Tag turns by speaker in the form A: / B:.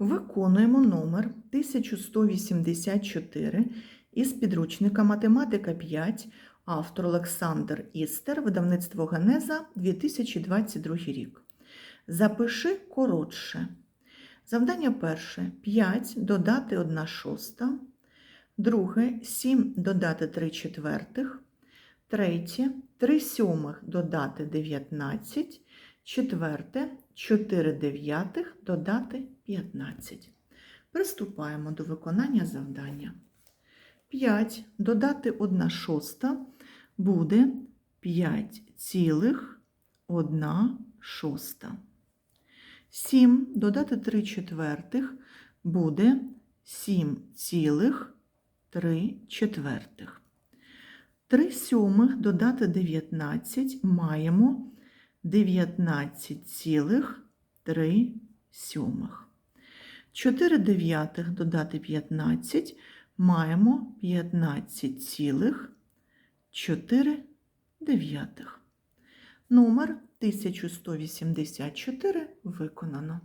A: Виконуємо номер 1184 із підручника Математика 5, автор Олександр Істер, видавництво Генеза 2022 рік. Запиши коротше. Завдання перше 5 додати 1 шоста, друге 7 додати 3 четвертих, третє 3 сьомих додати 19, четверте 4 дев'ятих додати 15. Приступаємо до виконання завдання. 5 додати 1 шоста буде 5 цілих 1 шоста. 7 додати 3 четвертих буде 7 цілих 3 четвертих. 3 сьомих додати 19 маємо 19 цілих 3 сьомих. 4 дев'ятих додати 15 маємо 15 цілих 4 дев'ятих. Номер 1184 виконано.